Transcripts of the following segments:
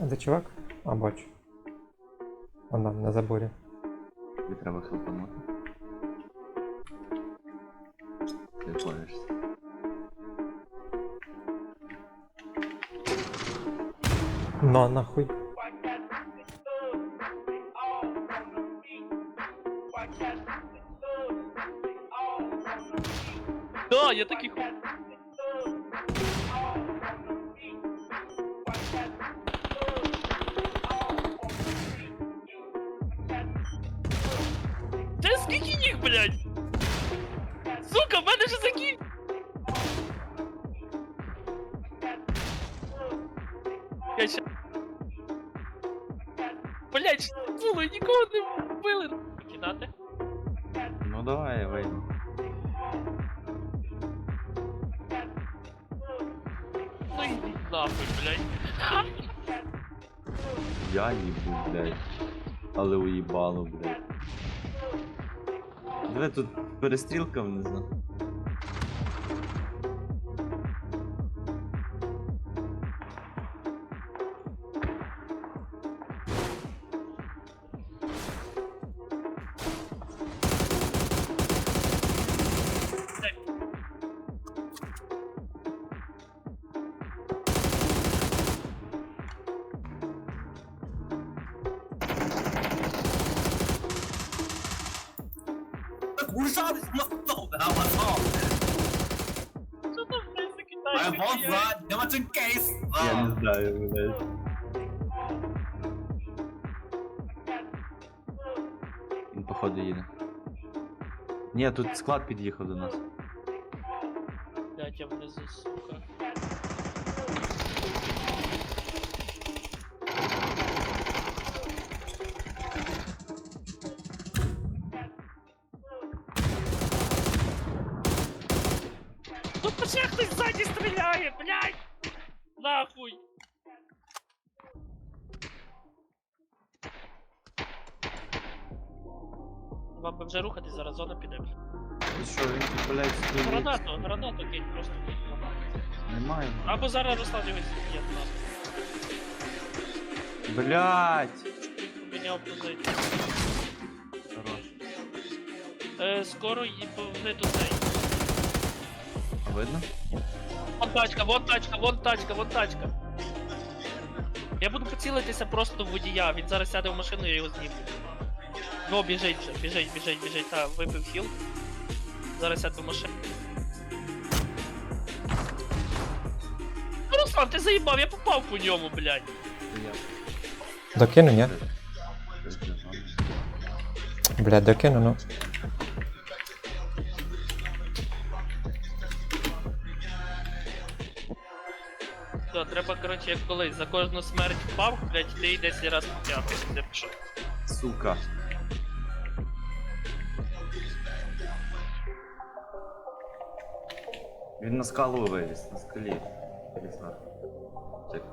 А де чувак? А, бачу. Вон там, на заборі. Тобі треба хелпанути. Ти боїшся. На, нахуй. Да, я такий хуй. Блядь? Сука, в мене ж закінь! Я ща... Блядь, що це було? Нікого не вбили. Кидати? Ну давай, я. Ну йдіть нахуй, блядь. Я їбу, блядь. Але уїбало, блядь. Диви, тут перестрілка внизу. Що там, блядь, за I китайський want хуйня? that, just in case. Я не знаю, блядь. Він походу їде. Ні, тут склад під'їхав до нас. Блядь, я внизу, сука. Ще хтось ззаді стріляє, блядь! Нахуй! Вам би вже рухатись, зараз зона піде. Ти що, він тут, блядь, стоїть? Гранату, гранату кинь, просто. Немає. Або зараз Руслан його зіб'є. Блядь! Міняв позицію. Хорош. Е, скоро і повне до цей. Видно? Вон тачка, вон тачка, вон тачка, вон тачка. Я буду поцілитися просто в водія, він зараз сяде в машину, я його зніму. Ну, біжить вже, біжить, біжить, біжить, та, випив хіл. Зараз сяде в машину. Ну, Руслан, ти заїбав, я попав по ньому, блядь. Докину, ні? Бля, докину, ну. Треба, як колись, за кожну смерть впав, блядь, ти й 10 раз потягнеш, де пішов. Сука. Він на скалу виліз, на скалі. Нахуй. Чекай.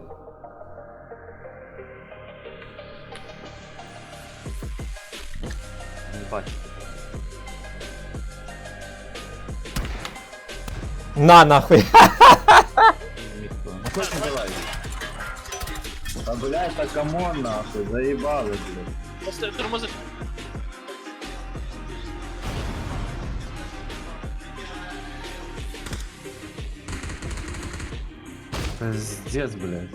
Не бачу. На, нахуй. Мітко. Ну хоч не давай. Та блядь, та камон нахуй, заїбали, блядь. Просто тормози. Пиздец, блядь.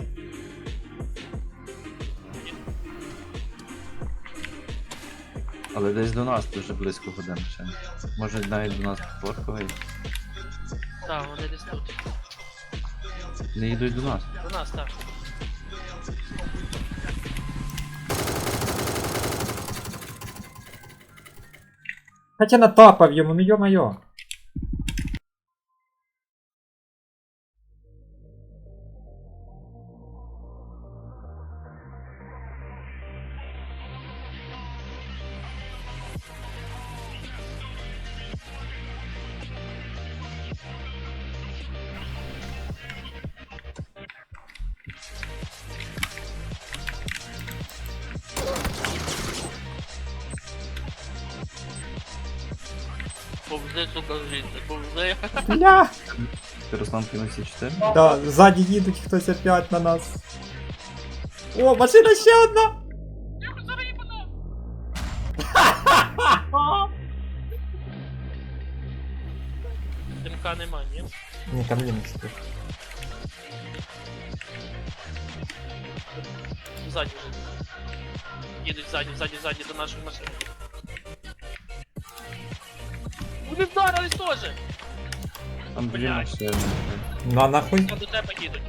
Але десь до нас дуже близько годин ще. Може навіть до нас форковий. Так, вони десь тут. Не йдуть до нас. До нас, так. Хоча натапав йому, ну йо-моє. Повзи, сука, звідси, повзи. Бля. Ти Руслан кинув всі 4? Да, ззаді їдуть хтось опять на нас. О, машина ще одна! Зараз їбану. Димка нема, ні? Ні, там мінус. тут. Ззаді вже. Їдуть ззаді, ззаді, ззаді до нашої машини. Вони вдарились теж! Там дві Блядь. машини. Ну а нахуй? Я до тебе їдуть.